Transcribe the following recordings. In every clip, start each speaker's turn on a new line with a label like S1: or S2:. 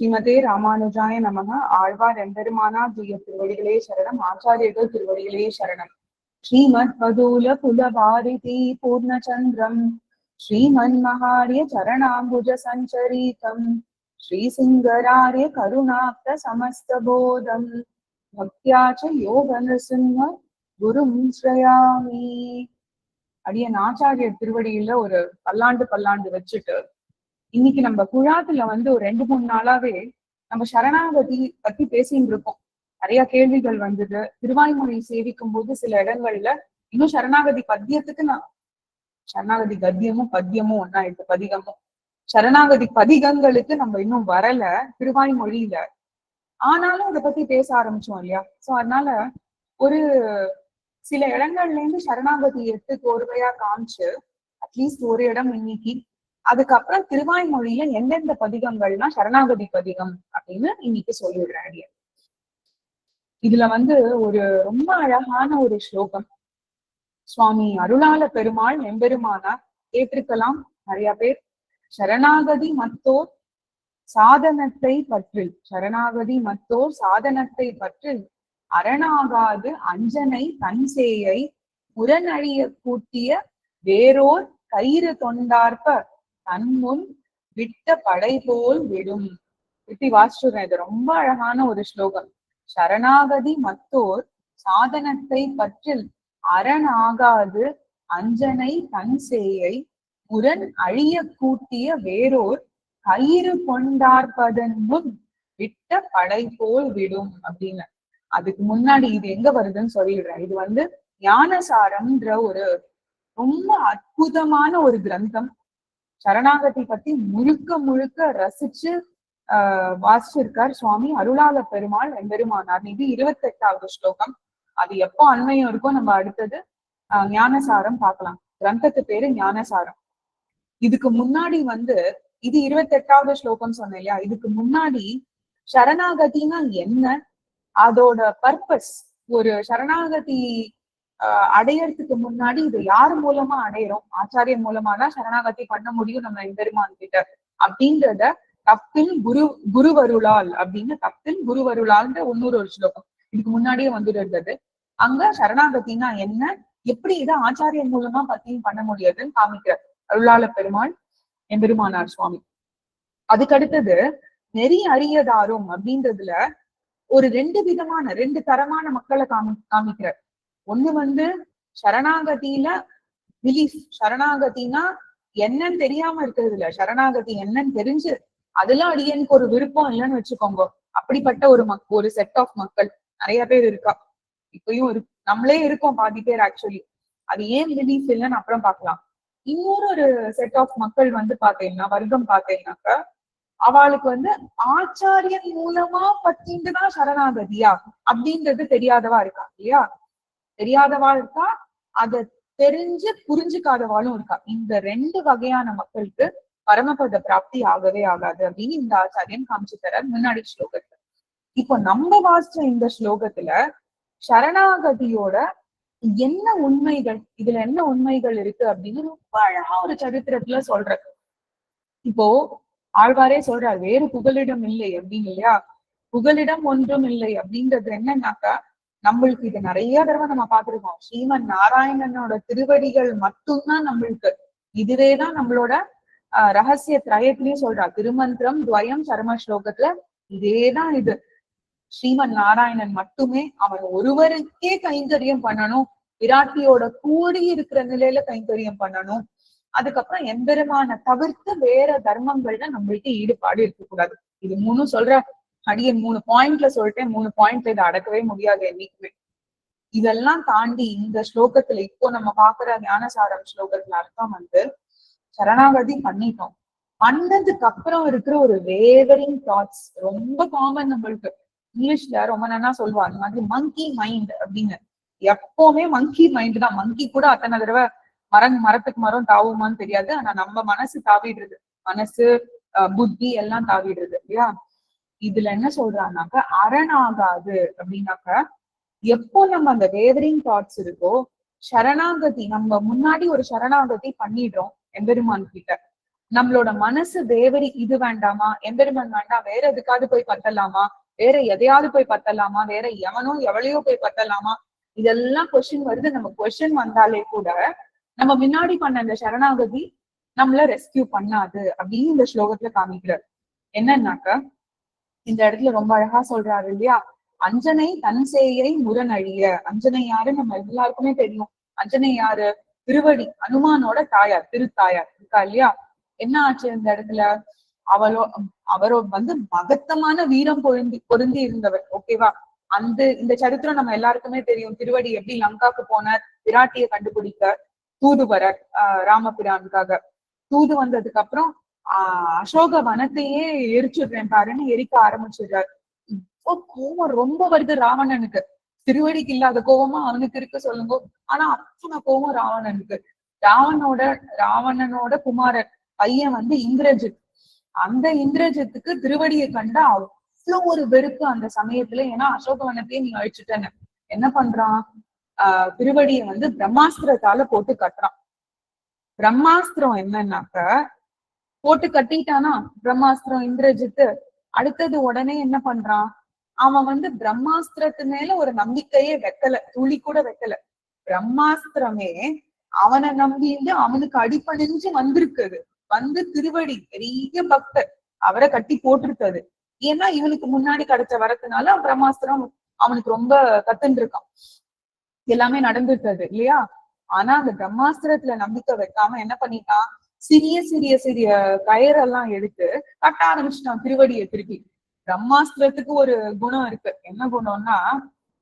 S1: ஸ்ரீமதே ராமானுஜாய நமக ஆழ்வார் எம்பெருமானா துய திருவடிகளே சரணம். ஆச்சாரியர்கள் திருவடிகளே சரணம். ஸ்ரீமத் பதூல குலபாரிதி பூர்ணச்சந்திரம். ஸ்ரீமன் மகாரிய சரணாம்புஜ சஞ்சரீகம் ஸ்ரீ சிங்கராரிய கருணாப்த சமஸ்தபோதம். பக்தியாச்ச யோக நிருசிம்ம குரும் ஸ்ரயாமி. அடியன் ஆச்சாரியர் திருவடியில ஒரு பல்லாண்டு பல்லாண்டு வச்சுட்டு இன்னைக்கு நம்ம குழாத்துல வந்து ஒரு ரெண்டு மூணு நாளாவே நம்ம சரணாகதி பத்தி பேசிட்டு இருக்கோம். நிறைய கேள்விகள் வந்தது. திருவாய்மொழி சேவிக்கும் போது சில இடங்கள்ல இன்னும் சரணாகதி பத்தியத்துக்கு நான் சரணாகதி கத்தியமும் பத்தியமும் ஒன்னாயிட்டு பதிகமும். சரணாகதி பதிகங்களுக்கு நம்ம இன்னும் வரல திருவாய்மொழியில. ஆனாலும் அதை பத்தி பேச ஆரம்பிச்சோம் இல்லையா? சோ அதனால ஒரு சில இடங்கள்ல இருந்து சரணாகதி எடுத்து கோர்வையா காமிச்சு அட்லீஸ்ட் ஒரு இடம் இன்னைக்கு அதுக்கப்புறம் திருவாய்மொழியில எந்தெந்த பதிகங்கள்னா சரணாகதி பதிகம் அப்படின்னு இன்னைக்கு சொல்லிடுறேன் இதுல வந்து ஒரு ரொம்ப அழகான ஒரு ஸ்லோகம். சுவாமி அருளால பெருமாள் எம்பெருமானார் கேட்டிருக்கலாம் நிறைய பேர். சரணாகதி மத்தோர் சாதனத்தை பற்றி சரணாகதி மத்தோர் சாதனத்தை பற்றி அரணாகாது அஞ்சனை தன்சேயை முரணழிய கூட்டிய வேறோர் கயிறு தொண்டார்ப்ப தன்முன் விட்ட படை போல் விடும். இப்படி வாசிச்சுறேன் இது ரொம்ப அழகான ஒரு ஸ்லோகம். சரணாகதி மத்தோர் சாதனத்தை பற்றில் அரண் ஆகாது அஞ்சனை தன் சேயை முரண் அழிய கூட்டிய வேறோர் கயிறு கொண்டார்ப்பதன் முன் விட்ட படை போல் விடும் அப்படின்னு. அதுக்கு முன்னாடி இது எங்க வருதுன்னு சொல்லிடுறேன். இது வந்து ஞானசாரம்ன்ற ஒரு ரொம்ப அற்புதமான ஒரு கிரந்தம். சரணாகதி பத்தி முழுக்க முழுக்க ரசிச்சு ஆஹ் வாசிச்சிருக்கார் சுவாமி அருளாள பெருமாள் எம்பெருமானார். இது இருபத்தெட்டாவது ஸ்லோகம். அது எப்போ அண்மையும் இருக்கோ நம்ம அடுத்தது ஆஹ் ஞானசாரம் பார்க்கலாம். கிரந்தத்து பேரு ஞானசாரம். இதுக்கு முன்னாடி வந்து இது இருபத்தெட்டாவது ஸ்லோகம் சொன்னேன் இல்லையா? இதுக்கு முன்னாடி சரணாகதினா என்ன? அதோட பர்பஸ் ஒரு சரணாகதி அடையறதுக்கு முன்னாடி இதை யார் மூலமா அடையிறோம்? ஆச்சாரியன் மூலமா தான் சரணாகதி பண்ண முடியும் நம்ம எம்பெருமான் கிட்ட. அப்படின்றத தப்பின் குரு குருவருளால் அப்படின்னு தப்பின் குருவருளால்ன்ற இன்னொரு ஒரு ஸ்லோகம். இதுக்கு முன்னாடியே வந்துட்டு இருந்தது. அங்க சரணாகத்தின்னா என்ன? எப்படி இதை ஆச்சாரியன் மூலமா பத்தியும் பண்ண முடியாதுன்னு காமிக்கிறார். அருளாள பெருமாள் எம்பெருமானார் சுவாமி. அதுக்கு அடுத்தது நெறி அறியதாரும் அப்படின்றதுல ஒரு ரெண்டு விதமான ரெண்டு தரமான மக்களை காமி காமிக்கிறார். ஒண்ணு வந்து சரணாகதியில பிலீஃப் சரணாகதினா என்னன்னு தெரியாம இருக்கிறது இல்ல. சரணாகதி என்னன்னு தெரிஞ்சு அதுல அடியனுக்கு ஒரு விருப்பம் இல்லைன்னு வச்சுக்கோங்க. அப்படிப்பட்ட ஒரு மக் ஒரு செட் ஆஃப் மக்கள். நிறைய பேர் இருக்கா. இப்பயும் இரு நம்மளே இருக்கோம் பாதி பேர் ஆக்சுவலி அது ஏன் பிலீஃப் இல்லைன்னு அப்புறம் பார்க்கலாம். இன்னொரு ஒரு செட் ஆஃப் மக்கள் வந்து பாத்தீங்கன்னா வர்க்கம் பாத்தீங்கன்னாக்க அவளுக்கு வந்து ஆச்சாரியன் மூலமா பத்திண்டுதான் சரணாகதியா அப்படின்றது தெரியாதவா இருக்கா இல்லையா? தெரியாதவாள் இருக்கா அத தெரிஞ்சு புரிஞ்சுக்காதவாளும் இருக்கா. இந்த ரெண்டு வகையான மக்களுக்கு பரமபத பிராப்தி ஆகவே ஆகாது அப்படின்னு இந்த ஆச்சாரியன் காமிச்சு தரார் முன்னாடி ஸ்லோகத்துல. இப்போ நம்ம வாசிச்ச இந்த ஸ்லோகத்துல சரணாகதியோட என்ன உண்மைகள் இதுல என்ன உண்மைகள் இருக்கு அப்படின்னு ரொம்ப அழகா ஒரு சரித்திரத்துல சொல்ற இப்போ ஆழ்வாரே சொல்றார் வேறு புகலிடம் இல்லை அப்படின்னு இல்லையா? புகலிடம் ஒன்றும் இல்லை அப்படின்றது என்னன்னாக்கா நம்மளுக்கு இது நிறைய தடவை நம்ம பார்த்திருக்கோம். ஸ்ரீமன் நாராயணனோட திருவடிகள் மட்டும்தான் நம்மளுக்கு. இதுவேதான் நம்மளோட ஆஹ் ரகசிய திரயத்திலயும் சொல்றா திருமந்திரம் துவயம் சர்ம ஸ்லோகத்துல இதேதான் இது. ஸ்ரீமன் நாராயணன் மட்டுமே அவன் ஒருவருக்கே கைங்கரியம் பண்ணணும். விராட்டியோட கூடி இருக்கிற நிலையில கைங்கரியம் பண்ணணும். அதுக்கப்புறம் எம்பெருமான தவிர்த்து வேற தர்மங்கள்ல நம்மளுக்கு ஈடுபாடு இருக்கக்கூடாது. இது மூணும் சொல்ற அடியன் மூணு பாயிண்ட்ல சொல்லிட்டேன். மூணு பாயிண்ட்ல இதை அடக்கவே முடியாது என்னைக்குமே. இதெல்லாம் தாண்டி இந்த ஸ்லோகத்துல இப்போ நம்ம பாக்குற ஞானசாரம் ஸ்லோகத்துல அர்த்தம் வந்து சரணாகதி பண்ணிட்டோம். பண்ணதுக்கு அப்புறம் இருக்கிற ஒரு வேவரிங் தாட்ஸ் ரொம்ப காமன் நம்மளுக்கு. இங்கிலீஷ்ல ரொம்ப நல்லா சொல்லுவா அந்த மாதிரி மங்கி மைண்ட் அப்படின்னு. எப்பவுமே மங்கி மைண்ட் தான். மங்கி கூட அத்தனை தடவை மரம் மரத்துக்கு மரம் தாவுமான்னு தெரியாது. ஆனா நம்ம மனசு தாவிடுறது. மனசு புத்தி எல்லாம் தாவிடுறது இல்லையா? இதுல என்ன சொல்றாங்கனாக்க அரணாகாது அப்படின்னாக்க எப்போ நம்ம அந்த வேவரிங் தாட்ஸ் இருக்கோ சரணாகதி நம்ம முன்னாடி ஒரு சரணாகதி பண்ணிடுறோம் எம்பெருமான் கிட்ட. நம்மளோட மனசு தேவரி இது வேண்டாமா? எம்பெருமான் வேண்டாம் வேற எதுக்காவது போய் பத்தலாமா? வேற எதையாவது போய் பத்தலாமா? வேற எவனோ எவளையோ போய் பத்தலாமா? இதெல்லாம் கொஸ்டின் வருது. நம்ம கொஸ்டின் வந்தாலே கூட நம்ம முன்னாடி பண்ண இந்த சரணாகதி நம்மள ரெஸ்கியூ பண்ணாது அப்படின்னு இந்த ஸ்லோகத்துல காமிக்கிறார். என்னன்னாக்க இந்த இடத்துல ரொம்ப அழகா சொல்றாரு இல்லையா? அஞ்சனை தன் சேயை அழிய அஞ்சனை யாரு? நம்ம எல்லாருக்குமே தெரியும். அஞ்சனை யாரு? திருவடி அனுமானோட தாயார் திருத்தாயார் இருக்கா இல்லையா? என்ன ஆச்சு இந்த இடத்துல? அவளோ அவரோ வந்து மகத்தமான வீரம் பொருந்தி பொருந்தி இருந்தவர். ஓகேவா அந்த இந்த சரித்திரம் நம்ம எல்லாருக்குமே தெரியும். திருவடி எப்படி லங்காக்கு போனார் விராட்டியை கண்டுபிடிக்க தூது வர ஆஹ் ராமபிரானுக்காக. தூது வந்ததுக்கு அப்புறம் ஆஹ் அசோக வனத்தையே எரிச்சுடுறேன் பாருன்னு எரிக்க ஆரம்பிச்சிடுறாரு. இப்போ கோவம் ரொம்ப வருது ராவணனுக்கு. திருவடிக்கு இல்லாத கோவமா அவனுக்கு இருக்க சொல்லுங்க. ஆனா அத்தனை கோவம் ராவணனுக்கு. ராவணோட ராவணனோட குமாரர் பையன் வந்து இந்திரஜித். அந்த இந்திரஜித்துக்கு திருவடியை கண்டா அவ்வளவு ஒரு வெறுப்பு அந்த சமயத்துல. ஏன்னா அசோகவனத்தையே நீ அழிச்சுட்டேன்னு. என்ன பண்றான்? ஆஹ் திருவடியை வந்து பிரம்மாஸ்திரத்தால போட்டு கட்டுறான். பிரம்மாஸ்திரம் என்னன்னாக்க போட்டு கட்டிட்டானா? பிரம்மாஸ்திரம் இந்திரஜித்து. அடுத்தது உடனே என்ன பண்றான்? அவன் வந்து பிரம்மாஸ்திரத்து மேல ஒரு நம்பிக்கையே வைக்கல. துளி கூட வைக்கல. பிரம்மாஸ்திரமே அவனை நம்பிட்டு அவனுக்கு அடிப்பணிஞ்சு வந்திருக்குது. வந்து திருவடி பெரிய பக்தர். அவரை கட்டி போட்டிருக்காது ஏன்னா இவனுக்கு முன்னாடி கிடைச்ச வரத்துனால பிரம்மாஸ்திரம் அவனுக்கு ரொம்ப கத்துன்னு இருக்கான் எல்லாமே நடந்துருக்காது இல்லையா? ஆனா அந்த பிரம்மாஸ்திரத்துல நம்பிக்கை வைக்காம என்ன பண்ணிட்டான்? சிறிய சிறிய சிறிய கயிறெல்லாம் எடுத்து கட்ட ஆரம்பிச்சுட்டான் திருவடியை திருப்பி. பிரம்மாஸ்திரத்துக்கு ஒரு குணம் இருக்கு. என்ன குணம்னா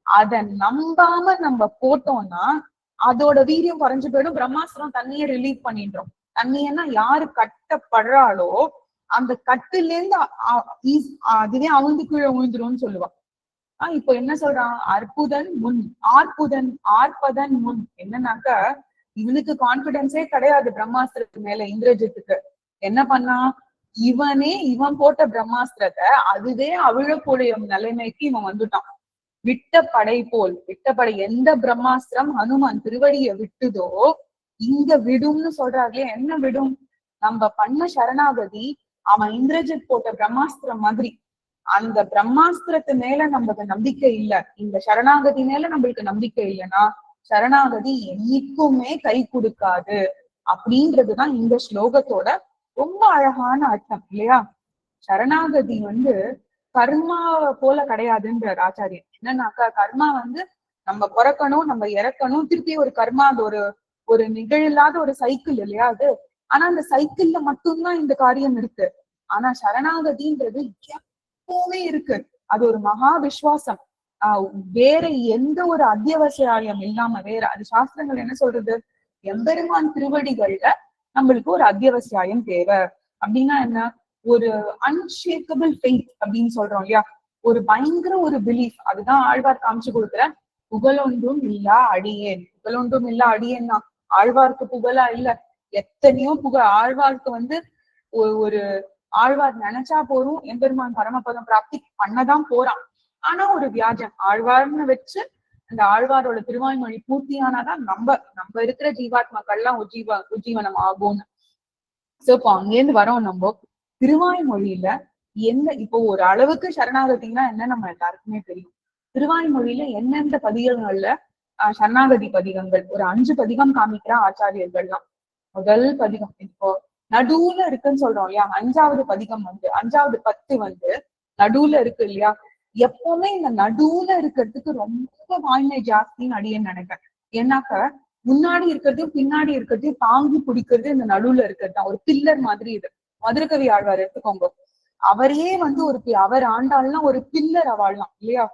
S1: அத நம்பாம நம்ம போட்டோம்னா அதோட வீரியம் குறைஞ்சு போயிடும். பிரம்மாஸ்திரம் தண்ணியை ரிலீவ் பண்ணிடுறோம் தண்ணியன்னா யாரு கட்டப்படுறாளோ அந்த கட்டுல இருந்து அதுவே அவுந்து கீழே விழுந்துரும்னு சொல்லுவான் ஆஹ் இப்போ என்ன சொல்றான்? அற்புதன் முன் ஆர்புதன் ஆர்ப்பதன் முன். என்னன்னாக்க இவனுக்கு கான்பிடன்ஸே கிடையாது பிரம்மாஸ்திரத்து மேல இந்திரஜித்துக்கு. என்ன பண்ணா? இவனே இவன் போட்ட பிரம்மாஸ்திரத்தை அதுவே அவிழக்கூடிய நிலைமைக்கு இவன் வந்துட்டான். விட்ட படை போல் விட்ட படை எந்த பிரம்மாஸ்திரம் ஹனுமான் திருவடிய விட்டுதோ இங்க விடும்னு சொல்றாங்களே என்ன விடும்? நம்ம பண்ண சரணாகதி அவன் இந்திரஜித் போட்ட பிரம்மாஸ்திரம் மாதிரி. அந்த பிரம்மாஸ்திரத்து மேல நம்மளுக்கு நம்பிக்கை இல்ல. இந்த சரணாகதி மேல நம்மளுக்கு நம்பிக்கை இல்லைன்னா சரணாகதி என்னைக்குமே கை கொடுக்காது அப்படின்றதுதான் இந்த ஸ்லோகத்தோட ரொம்ப அழகான அர்த்தம் இல்லையா? சரணாகதி வந்து கர்மா போல கிடையாதுன்றார் ஆச்சாரியன். என்னன்னாக்கா கர்மா வந்து நம்ம பிறக்கணும் நம்ம இறக்கணும் திருப்பி ஒரு கர்மா அது ஒரு ஒரு நிகழில்லாத ஒரு சைக்கிள் இல்லையா அது? ஆனா அந்த சைக்கிள்ல மட்டும்தான் இந்த காரியம் இருக்கு. ஆனா சரணாகதின்றது எப்பவுமே இருக்கு. அது ஒரு மகா விஸ்வாசம். வேற எந்த ஒரு அத்தியாவசியம் இல்லாம வேற அது சாஸ்திரங்கள் என்ன சொல்றது? எம்பெருமான் திருவடிகள்ல நம்மளுக்கு ஒரு அத்தியாவசியம் தேவை. அப்படின்னா என்ன? ஒரு அன்ஷேக்கபிள் ஃபெய்த் அப்படின்னு சொல்றோம் இல்லையா? ஒரு பயங்கர ஒரு பிலீஃப் அதுதான் ஆழ்வார் காமிச்சு கொடுக்குற புகழொன்றும் இல்லா அடியேன். புகழொன்றும் இல்லா அடியேன் தான் ஆழ்வார்க்கு புகழா இல்ல. எத்தனையோ புகழ் ஆழ்வார்க்கு வந்து ஒரு ஆழ்வார் நினைச்சா போறோம் எம்பெருமான் பரமபதம் பிராப்தி பண்ணதான் போறான். ஆனா ஒரு வியாஜம் ஆழ்வார்னு வச்சு அந்த ஆழ்வாரோட திருவாய்மொழி பூர்த்தியானாதான் நம்ம நம்ம இருக்கிற ஜீவாத்மாக்கள்லாம் உஜீவ உஜீவனம் ஆகும்னு சோ இப்போ அங்கேருந்து வரோம் நம்ம திருவாய்மொழியில என்ன இப்போ ஒரு அளவுக்கு சரணாகதினா என்ன நம்ம எல்லாருக்குமே தெரியும். திருவாய்மொழியில எந்தெந்த பதிகங்கள்ல சரணாகதி பதிகங்கள் ஒரு அஞ்சு பதிகம் காமிக்கிற ஆச்சாரியர்கள்லாம். முதல் பதிகம் இப்போ நடுவுல இருக்குன்னு சொல்றோம் இல்லையா? அஞ்சாவது பதிகம் வந்து அஞ்சாவது பத்து வந்து நடுவுல இருக்கு இல்லையா? எப்பவுமே இந்த நடுவுல இருக்கிறதுக்கு ரொம்ப வாய்மை ஜாஸ்தின்னு அடியே நினைப்பேன்? ஏன்னாக்க முன்னாடி இருக்கிறதையும் பின்னாடி இருக்கிறதையும் தாங்கி பிடிக்கிறது இந்த நடுவுல இருக்கிறது தான். ஒரு பில்லர் மாதிரி இது. மதுரகவி ஆழ்வார் எடுத்துக்கோங்க. அவரே வந்து ஒரு அவர் ஆண்டாள்னா ஒரு பில்லர் அவாழலாம் இல்லையா?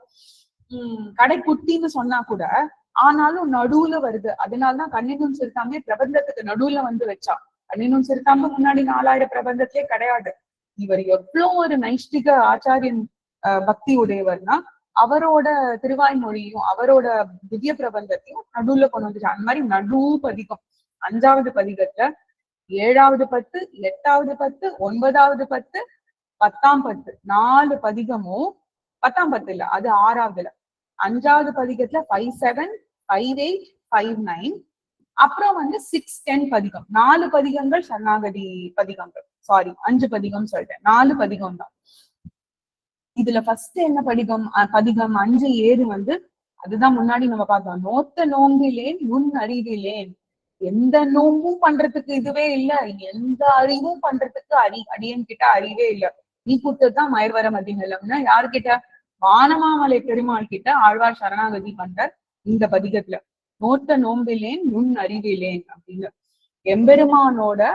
S1: உம் கடைக்குட்டின்னு சொன்னா கூட ஆனாலும் நடுவுல வருது. அதனாலதான் கண்ணினும் சிறுத்தாமே பிரபந்தத்துக்கு நடுவுல வந்து வச்சா. கண்ணினும் சிறுத்தாம முன்னாடி நாலாயிரம் பிரபந்தத்திலே கிடையாது. இவர் எவ்வளவு ஒரு நைஷ்டிக ஆச்சாரியன் பக்தி உடையவர்னா அவரோட திருவாய்மொழியும் அவரோட திவ்ய பிரபந்தத்தையும் நடுவுல கொண்டு வந்துச்சு அந்த மாதிரி நடு பதிகம். அஞ்சாவது பதிகத்துல ஏழாவது பத்து எட்டாவது பத்து ஒன்பதாவது பத்து பத்தாம் பத்து. நாலு பதிகமும் பத்தாம் பத்து இல்ல அது ஆறாவதுல. அஞ்சாவது பதிகத்துல five seven five eight five nine அப்புறம் வந்து சிக்ஸ் டென் பதிகம். நாலு பதிகங்கள் சரணாகதி பதிகங்கள். சாரி அஞ்சு பதிகம் சொல்லிட்டேன். நாலு பதிகம் தான் இதுல ஃபர்ஸ்ட் என்ன படிகம் அஹ் பதிகம் அஞ்சு ஏறு வந்து அதுதான் முன்னாடி நம்ம பார்த்தோம். நோத்த நோம்பிலேன் முன் அறிவிலேன். எந்த நோம்பும் பண்றதுக்கு இதுவே இல்ல. எந்த அறிவும் பண்றதுக்கு அறி அடியன் கிட்ட அறிவே இல்ல. நீ கொடுத்ததுதான் மயர்வர மதிநிலம்னா யாருக்கிட்ட வானமாமலை பெருமாள் கிட்ட ஆழ்வார் சரணாகதி பண்றார் இந்த பதிகத்துல. நோத்த நோம்பிலேன் முன் அறிவிலேன் அப்படின்னு. எம்பெருமானோட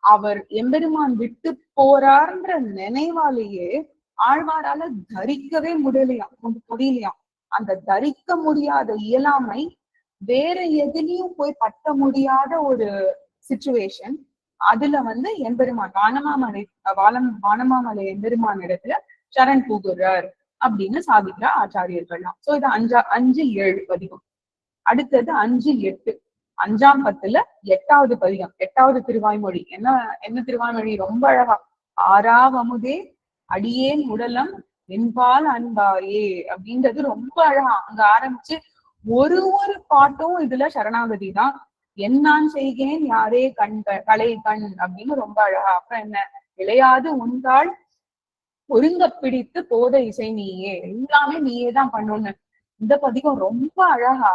S1: அவர் எம்பெருமான் விட்டு போறார்ன்ற நினைவாலேயே ஆழ்வாரால தரிக்கவே முடியலையாம் முடியலையாம் அந்த தரிக்க முடியாத இயலாமை வேற எதுலயும் போய் பட்ட முடியாத ஒரு சுச்சுவேஷன் அதுல வந்து எம்பெருமான் வானமாமலை வானம் வானமாமலை எம்பெருமான் இடத்துல சரண் புகுறார் அப்படின்னு சாதிக்கிற ஆச்சாரியர்கள்லாம். சோ இது அஞ்சா அஞ்சு ஏழு பதிகம். அடுத்தது அஞ்சு எட்டு. அஞ்சாம் பத்துல எட்டாவது பதிகம். எட்டாவது திருவாய்மொழி. என்ன என்ன திருவாய்மொழி? ரொம்ப அழகா. ஆறாவமுதே அடியேன் உடலம் என்பால் அன்பாயே அப்படின்றது ரொம்ப அழகா அங்க ஆரம்பிச்சு ஒரு ஒரு பாட்டும் இதுல சரணாகதி தான். என்னான் செய்கிறேன் யாரே கண் க- கலை கண் அப்படின்னு ரொம்ப அழகா. அப்புறம் என்ன? இளையாது உண்டாள் ஒருங்க பிடித்து போத இசை நீயே. எல்லாமே நீயே தான் பண்ணணும் இந்த பதிகம் ரொம்ப அழகா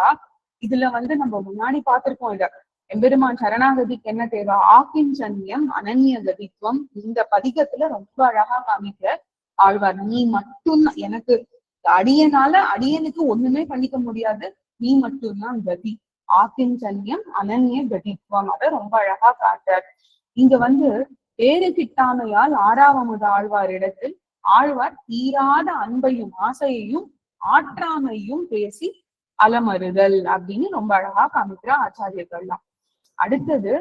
S1: இதுல வந்து நம்ம முன்னாடி பார்த்திருக்கோம் இத. எம்பெருமான் சரணாகதிக்கு என்ன தேவை ஆக்கிஞ்சன்யம் அனன்ய கதித்துவம் இந்த பதிகத்துல ரொம்ப அழகா காமிக்கிற ஆழ்வார். நீ மட்டும் எனக்கு அடியனால அடியனுக்கு ஒண்ணுமே பண்ணிக்க முடியாது. நீ மட்டும்தான் கதி. ஆக்கிஞ்சன்யம் அனன்ய கதித்துவம் அதை ரொம்ப அழகா காட்டார் இங்க வந்து பேரு கிட்டாமையால் ஆறாவமுது ஆழ்வார் இடத்தில் ஆழ்வார் தீராத அன்பையும் ஆசையையும் ஆற்றாமையும் பேசி அலமறுதல் அப்படின்னு ரொம்ப அழகா காமிக்கிற ஆச்சாரியர்கள்லாம். அடுத்தது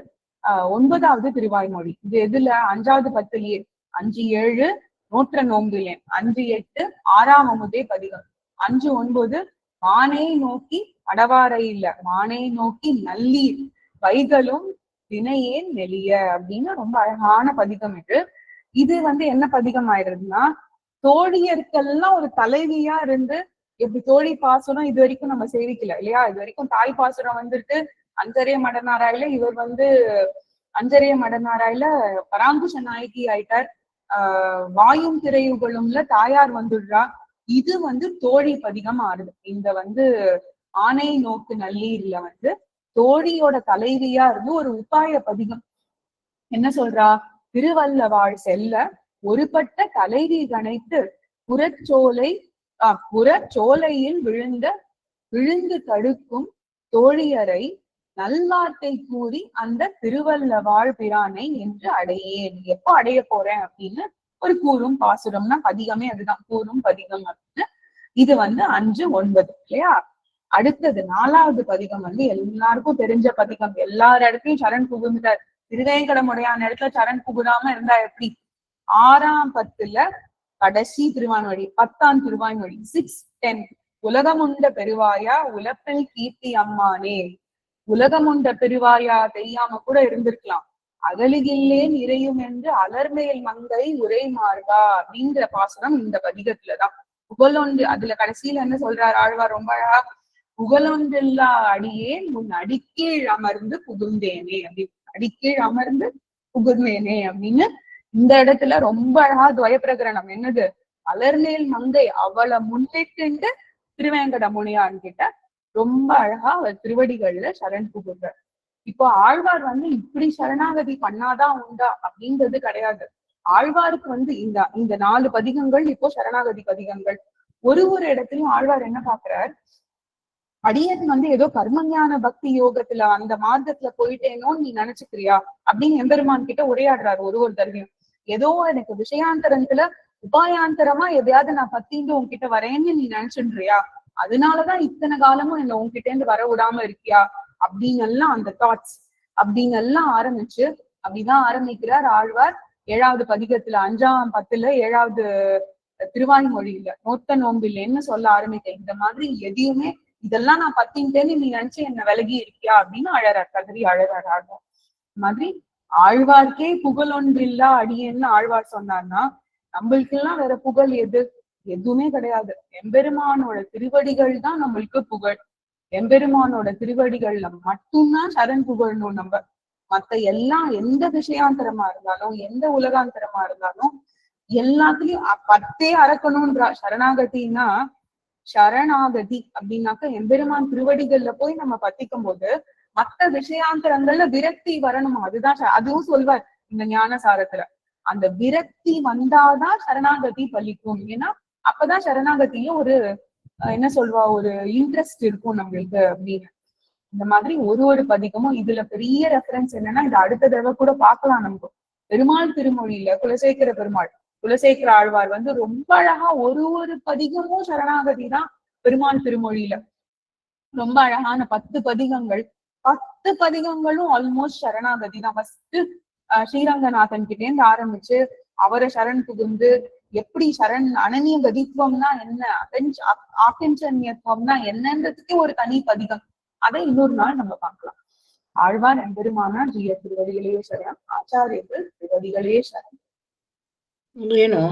S1: ஆஹ் ஒன்பதாவது திருவாய்மொழி. இது எதுல? அஞ்சாவது பத்துலயே அஞ்சு ஏழு நூற்ற நோம்பிலேன் அஞ்சு எட்டு ஆறாம் அமுதே பதிகம். அஞ்சு ஒன்பது மானை நோக்கி அடவாரை இல்ல. மானை நோக்கி நல்லீர் வைகளும் வினையேன் நெளிய அப்படின்னு ரொம்ப அழகான பதிகம் இது. இது வந்து என்ன பதிகம் ஆயிடுதுன்னா தோழியர்கள்லாம் ஒரு தலைவியா இருந்து எப்படி தோழி பாசனம் இது வரைக்கும் நம்ம சேவிக்கல இல்லையா? இது வரைக்கும் தாய் பாசுரம் வந்துட்டு அஞ்சறிய மடனாராயில இவர் வந்து அஞ்சறிய மடனாராயில பராங்குஷ நாயகி ஆயிட்டார். ஆஹ் வாயும் திரையுகளும்ல தாயார் வந்துடுறா. இது வந்து தோழி பதிகம் ஆறுது. இந்த வந்து ஆனை நோக்கு நல்லீர்ல வந்து தோழியோட தலைவியா இருந்து ஒரு உபாய பதிகம். என்ன சொல்றா? திருவல்லவாள் செல்ல ஒருபட்ட தலைவி கணைத்து புறச்சோலை ஆஹ் புறச்சோலையில் விழுந்த விழுந்து தடுக்கும் தோழியரை நல்லாட்டை கூறி அந்த திருவல்லவாழ் பிரானை என்று அடையேன். எப்போ அடைய போறேன் அப்படின்னு ஒரு கூறும் பாசுரம்னா பதிகமே அதுதான். கூறும் பதிகம் அப்படின்னு. இது வந்து அஞ்சு ஒன்பது இல்லையா? அடுத்தது நாலாவது பதிகம் வந்து எல்லாருக்கும் தெரிஞ்ச பதிகம். எல்லார் இடத்துலயும் சரண் புகுந்துட்டார். திருவேங்கடமுடையான இடத்துல சரண் புகுடாம இருந்தா எப்படி? ஆறாம் பத்துல கடைசி திருவாய்மொழி பத்தாம் திருவான்வழி சிக்ஸ் டென் உலகமுண்ட பெருவாயா உலப்பில் கீர்த்தி அம்மானே. உலகமுண்ட பெருவாயா தெரியாம கூட இருந்திருக்கலாம். அகலிகில்லேன் இறையும் என்று அலர்மேல் மங்கை உரை மார்கா அப்படிங்கிற பாசனம் இந்த பதிகத்துலதான். புகழொன்று அதுல கடைசியில என்ன சொல்றாரு ஆழ்வார் ரொம்ப அழகா? புகழொன்றில்லா அடியேன் உன் அடிக்கீழ் அமர்ந்து புகுந்தேனே அப்படி அடிக்கீழ் அமர்ந்து புகுந்தேனே அப்படின்னு இந்த இடத்துல ரொம்ப அழகா துவய பிரகரணம் என்னது? அலர்மேல் மங்கை அவளை முன்னிட்டு திருவேங்கட முனியான் கிட்ட ரொம்ப அழகா அவர் திருவடிகள்ல சரண் புகுறார் இப்போ ஆழ்வார் வந்து இப்படி சரணாகதி பண்ணாதான் உண்டா அப்படின்றது கிடையாது. ஆழ்வாருக்கு வந்து இந்த இந்த நாலு பதிகங்கள் இப்போ சரணாகதி பதிகங்கள். ஒரு ஒரு இடத்துலயும் ஆழ்வார் என்ன பாக்குறார் அடியன் வந்து ஏதோ கர்மஞான பக்தி யோகத்துல அந்த மார்க்கத்துல போயிட்டேனோன்னு நீ நினைச்சுக்கிறியா? அப்படின்னு எம்பெருமான் கிட்ட உரையாடுறாரு ஒரு ஒரு தடவையும். ஏதோ எனக்கு விஷயாந்தரத்துல உபாயாந்தரமா எதையாவது நான் பத்தின்னு உன்கிட்ட வரேன்னு நீ நினைச்சுன்றியா அதனாலதான் இத்தனை காலமும் என்ன உன்கிட்ட இருந்து வர விடாம இருக்கியா? அப்படின்னு எல்லாம் அந்த தாட்ஸ் அப்படின்னு எல்லாம் ஆரம்பிச்சு அப்படிதான் ஆரம்பிக்கிறார் ஆழ்வார். ஏழாவது பதிகத்துல அஞ்சாம் பத்துல ஏழாவது திருவாய்மொழியில நோத்த நோம்பில் என்ன சொல்ல ஆரம்பிக்க? இந்த மாதிரி எதையுமே இதெல்லாம் நான் பத்தின்ட்டேன்னு நீ நினைச்சு என்ன விலகி இருக்கியா? அப்படின்னு அழறார் கதறி அழறார் ஆழ்வார். இந்த மாதிரி ஆழ்வார்க்கே புகழ் ஒன்றில்லா அடியேன்னு ஆழ்வார் சொன்னார்னா நம்மளுக்கெல்லாம் வேற புகழ் எது? எதுவுமே கிடையாது. எம்பெருமானோட திருவடிகள் தான் நம்மளுக்கு புகழ். எம்பெருமானோட திருவடிகள்ல மட்டும்தான் சரண் புகழணும் நம்ம. மத்த எல்லாம் எந்த விஷயாந்தரமா இருந்தாலும் எந்த உலகாந்தரமா இருந்தாலும் எல்லாத்துலயும் பத்தே அறக்கணும்ன்றா. சரணாகதினா சரணாகதி அப்படின்னாக்க எம்பெருமான் திருவடிகள்ல போய் நம்ம பத்திக்கும் போது மத்த விஷயாந்தரங்கள்ல விரக்தி வரணுமா? அதுதான் அதுவும் சொல்வார் இந்த ஞான சாரத்துல அந்த விரக்தி வந்தாதான் சரணாகதி பலிக்கும். ஏன்னா அப்பதான் சரணாகதியில ஒரு அஹ், என்ன சொல்வா ஒரு இன்ட்ரெஸ்ட் இருக்கும் நம்மளுக்கு அப்படின்னு. இந்த மாதிரி ஒரு ஒரு பதிகமும் இதுல பெரிய ரெஃபரன்ஸ் என்னன்னா இது அடுத்த தடவை கூட பார்க்கலாம் நமக்கு. பெருமாள் திருமொழியில குலசேகர பெருமாள் குலசேகர ஆழ்வார் வந்து ரொம்ப அழகா ஒரு ஒரு பதிகமும் சரணாகதி தான் பெருமாள் திருமொழியில. ரொம்ப அழகான பத்து பதிகங்கள். பத்து பதிகங்களும் ஆல்மோஸ்ட் சரணாகதி தான். ஃபர்ஸ்ட் ஸ்ரீரங்கநாதன் கிட்டே இருந்து ஆரம்பிச்சு அவரை சரண் புகுந்து எப்படி சரண் அனநிய கதித்துவம்னா என்ன? அகஞ்ச ஆக்கிஞ்சன்யத்துவம்னா என்னன்றதுக்கே ஒரு தனி பதிகம். அதை இன்னொரு நாள் நம்ம பார்க்கலாம். ஆழ்வார் எம்பெருமானார் ஜீய திருவடிகளே சரணம் ஆச்சாரியர்கள் திருவடிகளே சரணம்
S2: ஏனோ